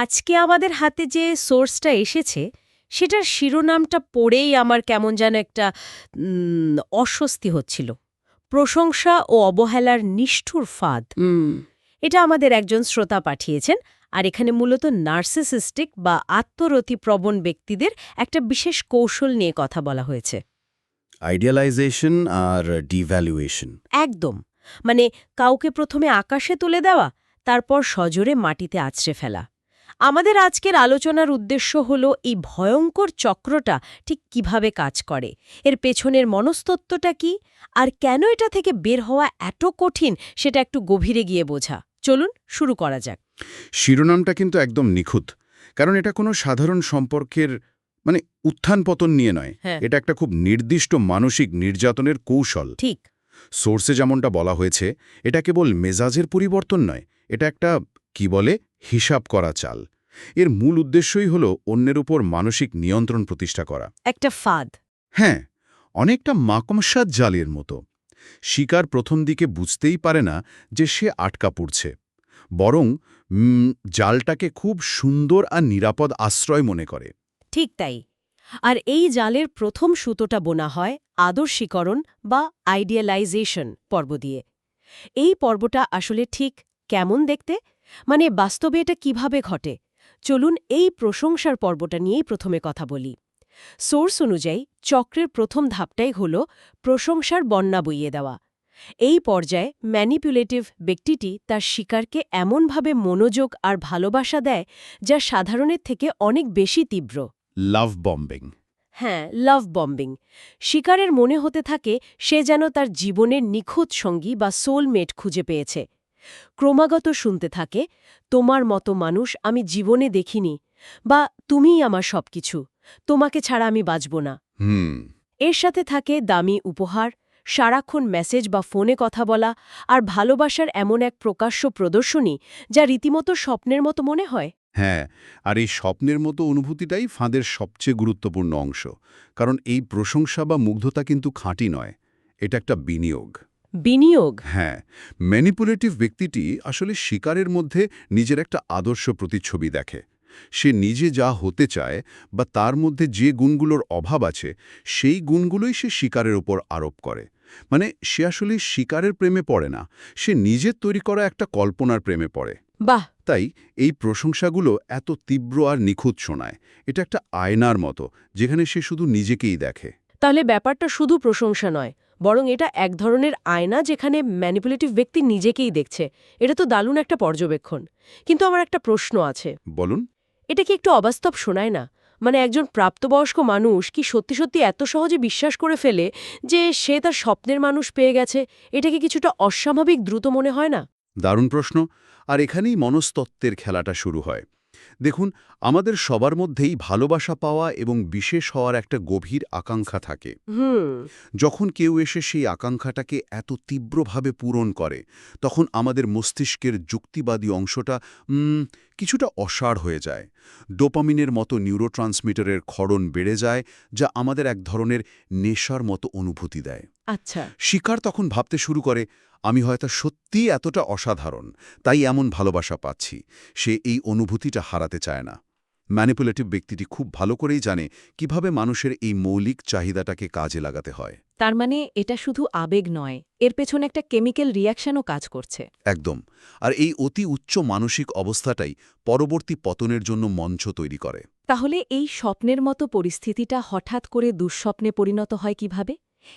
আজকে আমাদের হাতে যে সোর্সটা এসেছে সেটার শিরোনামটা পড়েই আমার কেমন যেন একটা অস্বস্তি হচ্ছিল। প্রশংসা ও অবহেলার নিষ্ঠুর ফাঁদ। এটা আমাদের একজন শ্রোতা পাঠিয়েছেন আর এখানে মূলত নার্সিসিস্টিক বা আত্মরতিপ্রবণ ব্যক্তিদের একটা বিশেষ কৌশল নিয়ে কথা বলা হয়েছে। আইডিয়ালাইজেশন আর ডিভ্যালুয়েশন একদম। মানে কাউকে প্রথমে আকাশে তুলে দেওয়া তারপর সজোরে মাটিতে আছড়ে ফেলা। আমাদের আজকের আলোচনার উদ্দেশ্য হল এই ভয়ঙ্কর চক্রটা ঠিক কীভাবে কাজ করে? এর পেছনের মনস্তত্ত্বটা কি? আর কেন এটা থেকে বের হওয়া এত কঠিন সেটা একটু গভীরে গিয়ে বোঝা। চলুন শুরু করা যাক। শিরোনামটা কিন্তু একদম নিখুঁত। কারণ এটা কোনো সাধারণ সম্পর্কের মানে উত্থান পতন নিয়ে নয়। হ্যাঁ। এটা একটা খুব নির্দিষ্ট মানসিক নির্যাতনের কৌশল। ঠিক। সোর্সে যেমনটা বলা হয়েছে এটা কেবল মেজাজের পরিবর্তন নয় এটা একটা কি বলে হিসাব করা চাল। এর মূল উদ্দেশ্যই হল অন্যের উপর মানসিক নিয়ন্ত্রণ প্রতিষ্ঠা করা। একটা ফাঁদ। হ্যাঁ অনেকটা মাকমসাদ জালের মতো। শিকার প্রথম দিকে বুঝতেই পারে না যে সে আটকা পড়ছে। বরং জালটাকে খুব সুন্দর আর নিরাপদ আশ্রয় মনে করে। ঠিক তাই। আর এই জালের প্রথম সুতোটা বোনা হয় আদর্শীকরণ বা আইডিয়ালাইজেশন পর্ব দিয়ে। এই পর্বটা আসলে ঠিক কেমন দেখতে? মানে বাস্তবে এটা কীভাবে ঘটে? চলুন এই প্রশংসার পর্বটা নিয়েই প্রথমে কথা বলি। সোর্স অনুযায়ী চক্রের প্রথম ধাপটাই হল প্রশংসার বন্যা বইয়ে দেওয়া। এই পর্যায়ে ম্যানিপুলেটিভ ব্যক্তিটি তার শিকারকে এমনভাবে মনোযোগ আর ভালোবাসা দেয় যা সাধারণের থেকে অনেক বেশি তীব্র। লাভ বম্বিং হ্যাঁ লাভ বম্বিং শিকারের মনে হতে থাকে সে যেন তার জীবনের নিখুঁত সঙ্গী বা সোলমেট খুঁজে পেয়েছে। ক্রমাগত শুনতে থাকে তোমার মতো মানুষ আমি জীবনে দেখিনি বা তুমিই আমার সবকিছু তোমাকে ছাড়া আমি বাঁচব না। হুম। এর সাথে থাকে দামি উপহার সারাক্ষণ মেসেজ বা ফোনে কথা বলা আর ভালোবাসার এমন এক প্রকাশ্য প্রদর্শনী যা রীতিমতো স্বপ্নের মতো মনে হয়। হ্যাঁ আর এই স্বপ্নের মতো অনুভূতিটাই ফাঁদের সবচেয়ে গুরুত্বপূর্ণ অংশ কারণ এই প্রশংসা বা মুগ্ধতা কিন্তু খাঁটি নয় এটা একটা বিনিয়োগ। বিনিয়োগ। হ্যাঁ ম্যানিপুলেটিভ ব্যক্তিটি আসলে শিকারের মধ্যে নিজের একটা আদর্শ প্রতিচ্ছবি দেখে। সে নিজে যা হতে চায় বা তার মধ্যে যে গুণগুলোর অভাব আছে সেই গুণগুলোই সে শিকারের ওপর আরোপ করে। মানে সে আসলে শিকারের প্রেমে পড়ে না সে নিজের তৈরি করা একটা কল্পনার প্রেমে পড়ে। বাহ! তাই এই প্রশংসাগুলো এত তীব্র আর নিখুঁত শোনায়। এটা একটা আয়নার মতো যেখানে সে শুধু নিজেকেই দেখে। তাহলে ব্যাপারটা শুধু প্রশংসা নয় বরং এটা এক ধরনের আয়না যেখানে ম্যানিপুলেটিভ ব্যক্তি নিজেকেই দেখছে। এটা তো দারুণ একটা পর্যবেক্ষণ। কিন্তু আমার একটা প্রশ্ন আছে। বলুন। এটা কি একটু অবাস্তব শোনায় না? মানে একজন প্রাপ্তবয়স্ক মানুষ কি সত্যি সত্যি এত সহজে বিশ্বাস করে ফেলে যে সে তার স্বপ্নের মানুষ পেয়ে গেছে? এটাকে কিছুটা অস্বাভাবিক দ্রুত মনে হয় না? দারুণ প্রশ্ন। আর এখানেই মনস্তত্ত্বের খেলাটা শুরু হয়। দেখুন আমাদের সবার মধ্যেই ভালোবাসা পাওয়া এবং বিশেষ হওয়ার একটা গভীর আকাঙ্ক্ষা থাকে। যখন কেউ এসে সেই আকাঙ্ক্ষাটাকে এত তীব্রভাবে পূরণ করে তখন আমাদের মস্তিষ্কের যুক্তিবাদী অংশটা কিছুটা অসাড় হয়ে যায়। ডোপামিনের মতো নিউরোট্রান্সমিটারের ক্ষরণ বেড়ে যায় যা আমাদের এক ধরনের নেশার মতো অনুভূতি দেয়। আচ্ছা। শিকার তখন ভাবতে শুরু করে আমি হয়তো সত্যিই এতটা অসাধারণ তাই এমন ভালোবাসা পাচ্ছি। সে এই অনুভূতিটা হারাতে চায় না। ম্যানিপুলেটিভ ব্যক্তিটি খুব ভালো করেই জানে কীভাবে মানুষের এই মৌলিক চাহিদাটাকে কাজে লাগাতে হয়। তার মানে এটা শুধু আবেগ নয় এর পেছনে একটা কেমিক্যাল রিয়াকশনও কাজ করছে। একদম। আর এই অতি উচ্চ মানসিক অবস্থাটাই পরবর্তী পতনের জন্য মঞ্চ তৈরি করে। তাহলে এই স্বপ্নের মতো পরিস্থিতিটা হঠাৎ করে দুঃস্বপ্নে পরিণত হয় কীভাবে?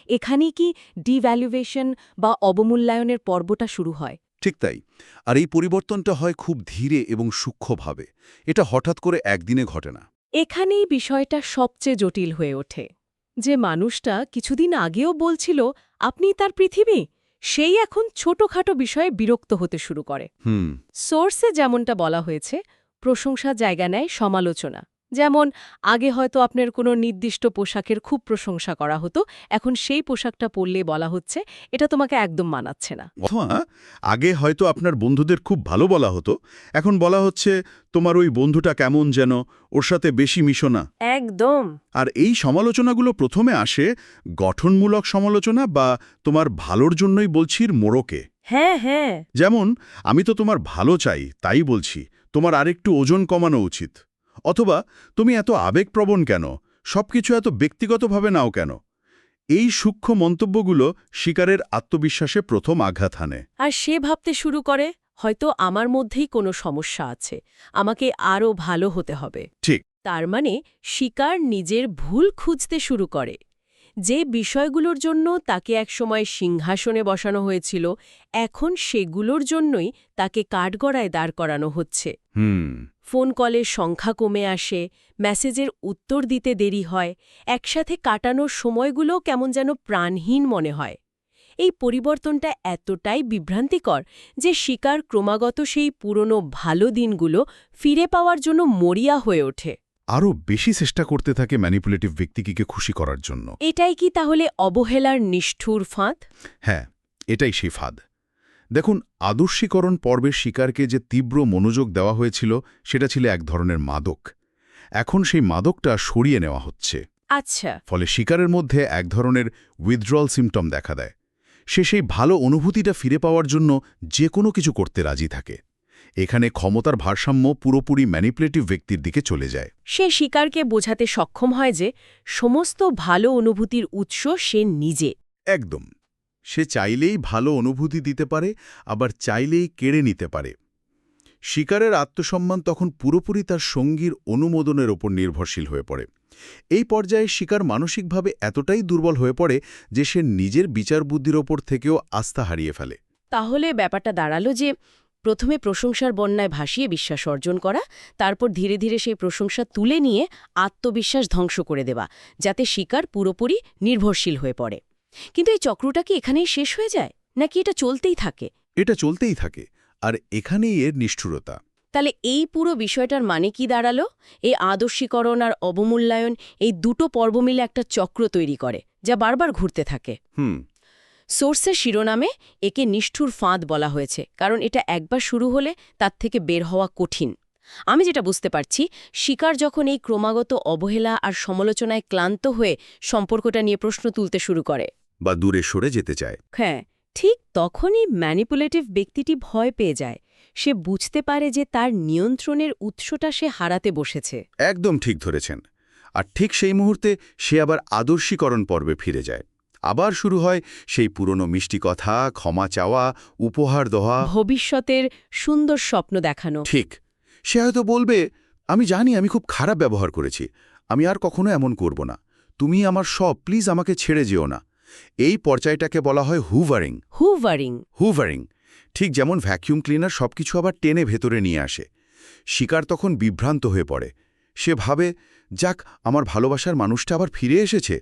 এখানেই কি ডিভ্যালুয়েশন বা অবমূল্যায়নের পর্বটা শুরু হয়? ঠিক তাই। আর এই পরিবর্তনটা হয় খুব ধীরে এবং সূক্ষ্মভাবে। এটা হঠাৎ করে একদিনে ঘটে না। এখানেই বিষয়টা সবচেয়ে জটিল হয়ে ওঠে। যে মানুষটা কিছুদিন আগেও বলছিল আপনি তার পৃথিবী? সেই এখন ছোটখাটো বিষয়ে বিরক্ত হতে শুরু করে। হুম। সোর্সে যেমনটা বলা হয়েছে প্রশংসা জায়গা নেয় সমালোচনা। যেমন আগে হয়তো আপনার কোনো নির্দিষ্ট পোশাকের খুব প্রশংসা করা হতো এখন সেই পোশাকটা পরলে বলা হচ্ছে এটা তোমাকে একদম মানাচ্ছে না। অথবা আগে হয়তো আপনার বন্ধুদের খুব ভালো বলা হতো এখন বলা হচ্ছে তোমার ওই বন্ধুটা কেমন যেন ওর সাথে বেশি মিশো না। একদম। আর এই সমালোচনাগুলো প্রথমে আসে গঠনমূলক সমালোচনা বা তোমার ভালোর জন্যই বলছির মোড়কে। হ্যাঁ হ্যাঁ। যেমন আমি তো তোমার ভালো চাই তাই বলছি তোমার আরেকটু ওজন কমানো উচিত। অথবা তুমি এত আবেগপ্রবণ কেন? সবকিছু এত ব্যক্তিগতভাবে নাও কেন? এই সূক্ষ্ম মন্তব্যগুলো শিকারের আত্মবিশ্বাসে প্রথম আঘাত হানে। আর সে ভাবতে শুরু করে হয়তো আমার মধ্যেই কোনো সমস্যা আছে। আমাকে আরও ভালো হতে হবে। ঠিক। তার মানে শিকার নিজের ভুল খুঁজতে শুরু করে। যে বিষয়গুলোর জন্য তাকে একসময় সিংহাসনে বসানো হয়েছিল এখন সেগুলোর জন্যই তাকে কাঠগড়ায় দাঁড় করানো হচ্ছে। ফোন কলের সংখ্যা কমে আসে মেসেজের উত্তর দিতে দেরি হয় একসাথে কাটানোর সময়গুলো কেমন যেন প্রাণহীন মনে হয়। এই পরিবর্তনটা এতটাই বিভ্রান্তিকর যে শিকার ক্রমাগত সেই পুরনো ভালো দিনগুলো ফিরে পাওয়ার জন্য মরিয়া হয়ে ওঠে। আরও বেশি চেষ্টা করতে থাকে ম্যানিপুলেটিভ ব্যক্তিকে খুশি করার জন্য। এটাই কি তাহলে অবহেলার নিষ্ঠুর ফাঁদ? হ্যাঁ এটাই সেই ফাঁদ। দেখুন আদর্শীকরণ পর্বের শিকারকে যে তীব্র মনোযোগ দেওয়া হয়েছিল সেটা ছিল এক ধরনের মাদক। এখন সেই মাদকটা সরিয়ে নেওয়া হচ্ছে। আচ্ছা। ফলে শিকারের মধ্যে এক ধরনের উইথড্রল সিমটম দেখা দেয়। সে সেই ভালো অনুভূতিটা ফিরে পাওয়ার জন্য যে কোনো কিছু করতে রাজি থাকে। এখানে ক্ষমতার ভারসাম্য পুরোপুরি ম্যানিপুলেটিভ ব্যক্তির দিকে চলে যায়। সে শিকারকে বোঝাতে সক্ষম হয় যে সমস্ত ভালো অনুভূতির উৎস সে নিজে। একদম। সে চাইলেই ভালো অনুভূতি দিতে পারে আবার চাইলেই কেড়ে নিতে পারে। শিকারের আত্মসম্মান তখন পুরোপুরি তার সঙ্গীর অনুমোদনের ওপর নির্ভরশীল হয়ে পড়ে। এই পর্যায়ে শিকার মানসিকভাবে এতটাই দুর্বল হয়ে পড়ে যে সে নিজের বিচার বুদ্ধির ওপর থেকেও আস্থা হারিয়ে ফেলে। তাহলে ব্যাপারটা দাঁড়াল যে প্রথমে প্রশংসার বন্যায় ভাসিয়ে বিশ্বাস অর্জন করা তারপর ধীরে ধীরে সেই প্রশংসা তুলে নিয়ে আত্মবিশ্বাস ধ্বংস করে দেওয়া যাতে শিকার পুরোপুরি নির্ভরশীল হয়ে পড়ে। কিন্তু এই চক্রটা কি এখানেই শেষ হয়ে যায়? নাকি এটা চলতেই থাকে? এটা চলতেই থাকে আর এখানেই এর নিষ্ঠুরতা। তাহলে এই পুরো বিষয়টার মানে কি দাঁড়াল? এই আদর্শীকরণ আর অবমূল্যায়ন এই দুটো পর্ব মিলে একটা চক্র তৈরি করে যা বারবার ঘুরতে থাকে। হুম সোর্সের শিরোনামে একে নিষ্ঠুর ফাঁদ বলা হয়েছে কারণ এটা একবার শুরু হলে তার থেকে বের হওয়া কঠিন। আমি যেটা বুঝতে পারছি শিকার যখন এই ক্রমাগত অবহেলা আর সমালোচনায় ক্লান্ত হয়ে সম্পর্কটা নিয়ে প্রশ্ন তুলতে শুরু করে। বা দূরে সরে যেতে চায়। হ্যাঁ ঠিক তখনই ম্যানিপুলেটিভ ব্যক্তিটি ভয় পেয়ে যায়। সে বুঝতে পারে যে তার নিয়ন্ত্রণের উৎসটা সে হারাতে বসেছে। একদম ঠিক ধরেছেন। আর ঠিক সেই মুহূর্তে সে আবার আদর্শীকরণ পর্বে ফিরে যায়। আবার শুরু হয় সেই পুরনো মিষ্টি কথা ক্ষমা চাওয়া উপহার দেওয়া ভবিষ্যতের সুন্দর স্বপ্ন দেখানো। ঠিক। সে হয়তো বলবে আমি জানি আমি খুব খারাপ ব্যবহার করেছি। আমি আর কখনো এমন করব না। তুমি আমার সব প্লিজ আমাকে ছেড়ে যেও না। এই পর্যায়টাকে বলা হয় হুভারিং। হুভারিং। হুভারিং। ঠিক যেমন ভ্যাকিউম ক্লিনার সবকিছু আবার টেনে ভেতরে নিয়ে আসে। শিকার তখন বিভ্রান্ত হয়ে পড়ে। সে ভাবে যাক আমার ভালোবাসার মানুষটা আবার ফিরে এসেছে।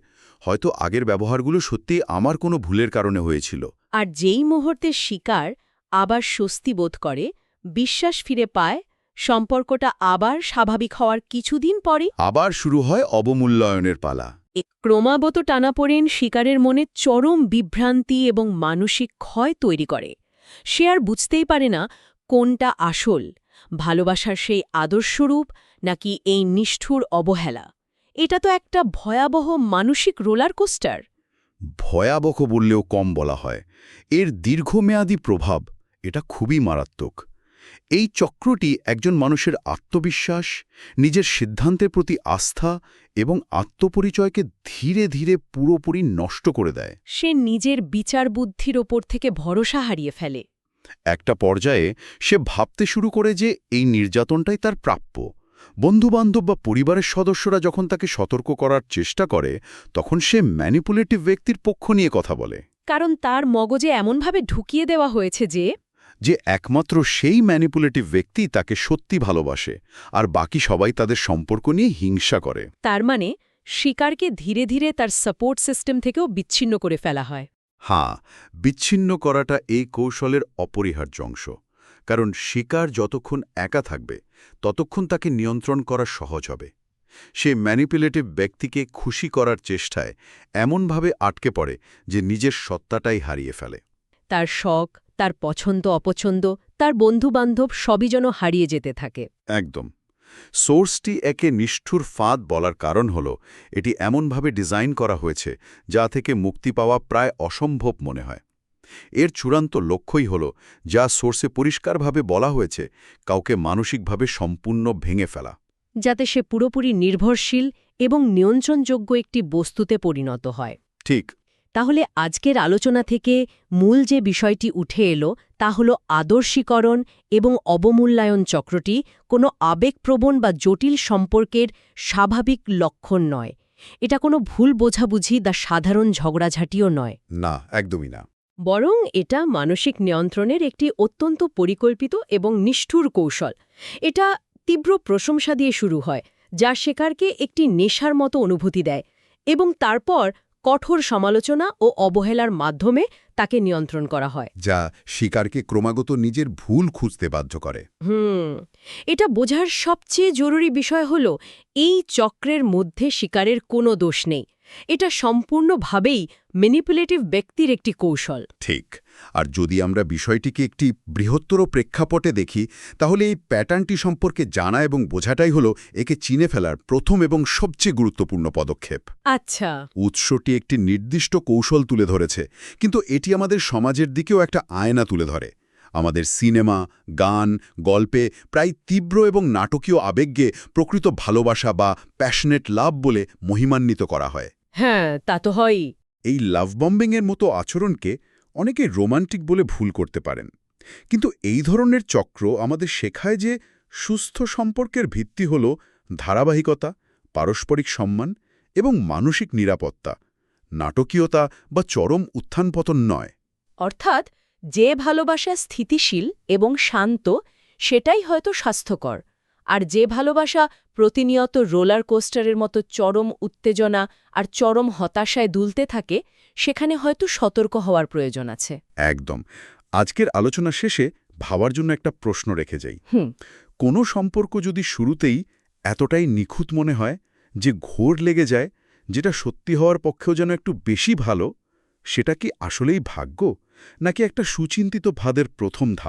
হয়তো আগের ব্যবহারগুলো সত্যি আমার কোনো ভুলের কারণে হয়েছিল। আর যেই মুহূর্তে শিকার আবার স্বস্তি বোধ করে বিশ্বাস ফিরে পায় সম্পর্কটা আবার স্বাভাবিক হওয়ার কিছুদিন পরে আবার শুরু হয় অবমূল্যায়নের পালা। ক্রমাগত টানাপোড়েন শিকারের মনে চরম বিভ্রান্তি এবং মানসিক ক্ষয় তৈরি করে। সে আর বুঝতেই পারে না কোনটা আসল ভালোবাসার সেই আদর্শরূপ নাকি এই নিষ্ঠুর অবহেলা। এটা তো একটা ভয়াবহ মানসিক রোলার কোস্টার। ভয়াবহ বললেও কম বলা হয়। এর দীর্ঘমেয়াদী প্রভাব এটা খুবই মারাত্মক। এই চক্রটি একজন মানুষের আত্মবিশ্বাস নিজের সিদ্ধান্তের প্রতি আস্থা এবং আত্মপরিচয়কে ধীরে ধীরে পুরোপুরি নষ্ট করে দেয়। সে নিজের বিচার বুদ্ধির ওপর থেকে ভরসা হারিয়ে ফেলে। একটা পর্যায়ে সে ভাবতে শুরু করে যে এই নির্যাতনটাই তার প্রাপ্য। বন্ধুবান্ধব বা পরিবারের সদস্যরা যখন তাকে সতর্ক করার চেষ্টা করে তখন সে ম্যানিপুলেটিভ ব্যক্তির পক্ষ নিয়ে কথা বলে। কারণ তার মগজে এমনভাবে ঢুকিয়ে দেওয়া হয়েছে যে যে একমাত্র সেই ম্যানিপুলেটিভ ব্যক্তি তাকে সত্যি ভালোবাসে আর বাকি সবাই তাদের সম্পর্ক নিয়ে হিংসা করে। তার মানে শিকারকে ধীরে ধীরে তার সাপোর্ট সিস্টেম থেকেও বিচ্ছিন্ন করে ফেলা হয়। হ্যাঁ বিচ্ছিন্ন করাটা এই কৌশলের অপরিহার্য অংশ। কারণ শিকার যতক্ষণ একা থাকবে ততক্ষণ তাকে নিয়ন্ত্রণ করা সহজ হবে। সে ম্যানিপুলেটিভ ব্যক্তিকে খুশি করার চেষ্টায় এমনভাবে আটকে পড়ে যে নিজের সত্তাটাই হারিয়ে ফেলে। তার শখ তার পছন্দ অপছন্দ তার বন্ধুবান্ধব সবই যেন হারিয়ে যেতে থাকে। একদম। সোর্সটি একে নিষ্ঠুর ফাঁদ বলার কারণ হল এটি এমনভাবে ডিজাইন করা হয়েছে যা থেকে মুক্তি পাওয়া প্রায় অসম্ভব মনে হয়। এর চূড়ান্ত লক্ষ্যই হল যা সোর্সে পরিষ্কারভাবে বলা হয়েছে কাউকে মানসিকভাবে সম্পূর্ণ ভেঙে ফেলা। যাতে সে পুরোপুরি নির্ভরশীল এবং নিয়ন্ত্রণযোগ্য একটি বস্তুতে পরিণত হয়। ঠিক। তাহলে আজকের আলোচনা থেকে মূল যে বিষয়টি উঠে এলো তা হল আদর্শীকরণ এবং অবমূল্যায়ন চক্রটি কোনো আবেগপ্রবণ বা জটিল সম্পর্কের স্বাভাবিক লক্ষণ নয়। এটা কোনো ভুল বোঝাবুঝি বা সাধারণ ঝগড়াঝাটিও নয়। না একদমই না। বরং এটা মানসিক নিয়ন্ত্রণের একটি অত্যন্ত পরিকল্পিত এবং নিষ্ঠুর কৌশল। এটা তীব্র প্রশংসা দিয়ে শুরু হয় যা শেখারকে একটি নেশার মতো অনুভূতি দেয় এবং তারপর কঠোর সমালোচনা ও অবহেলার মাধ্যমে তাকে নিয়ন্ত্রণ করা হয়। যা শিকারকে ক্রমাগত নিজের ভুল খুঁজতে বাধ্য করে। হুম এটা বোঝার সবচেয়ে জরুরি বিষয় হল এই চক্রের মধ্যে শিকারের কোনো দোষ নেই। এটা সম্পূর্ণভাবেই ম্যানিপুলেটিভ ব্যক্তির একটি কৌশল। ঠিক। আর যদি আমরা বিষয়টিকে একটি বৃহত্তর প্রেক্ষাপটে দেখি তাহলে এই প্যাটার্নটি সম্পর্কে জানা এবং বোঝাটাই হলো একে চিনে ফেলার প্রথম এবং সবচেয়ে গুরুত্বপূর্ণ পদক্ষেপ। আচ্ছা। উৎসটি একটি নির্দিষ্ট কৌশল তুলে ধরেছে কিন্তু এটি আমাদের সমাজের দিকেও একটা আয়না তুলে ধরে। আমাদের সিনেমা গান গল্পে প্রায় তীব্র এবং নাটকীয় আবেগকে প্রকৃত ভালোবাসা বা প্যাশনেট লাভ বলে মহিমান্বিত করা হয়। হ্যাঁ তা তো হয়ই। এই লাভ বম্বিংয়ের মতো আচরণকে অনেকে রোমান্টিক বলে ভুল করতে পারেন। কিন্তু এই ধরনের চক্র আমাদের শেখায় যে সুস্থ সম্পর্কের ভিত্তি হল ধারাবাহিকতা পারস্পরিক সম্মান এবং মানসিক নিরাপত্তা নাটকীয়তা বা চরম উত্থানপতন নয়। অর্থাৎ যে ভালোবাসা স্থিতিশীল এবং শান্ত সেটাই হয়তো স্বাস্থ্যকর। আর যে ভালোবাসা প্রতিনিয়ত রোলার কোস্টারের মতো চরম উত্তেজনা আর চরম হতাশায় দুলতে থাকে সেখানে হয়তো সতর্ক হওয়ার প্রয়োজন আছে। একদম। আজকের আলোচনা শেষে ভাবার জন্য একটা প্রশ্ন রেখে যাই। হুম। কোনো সম্পর্ক যদি শুরুতেই এতটাই নিখুঁত মনে হয় যে ঘোর লেগে যায় যেটা সত্যি হওয়ার পক্ষেও যেন একটু বেশি ভালো সেটা কি আসলেই ভাগ্য? নাকি একটা সুচিন্তিত ভাদের প্রথম ধাপ?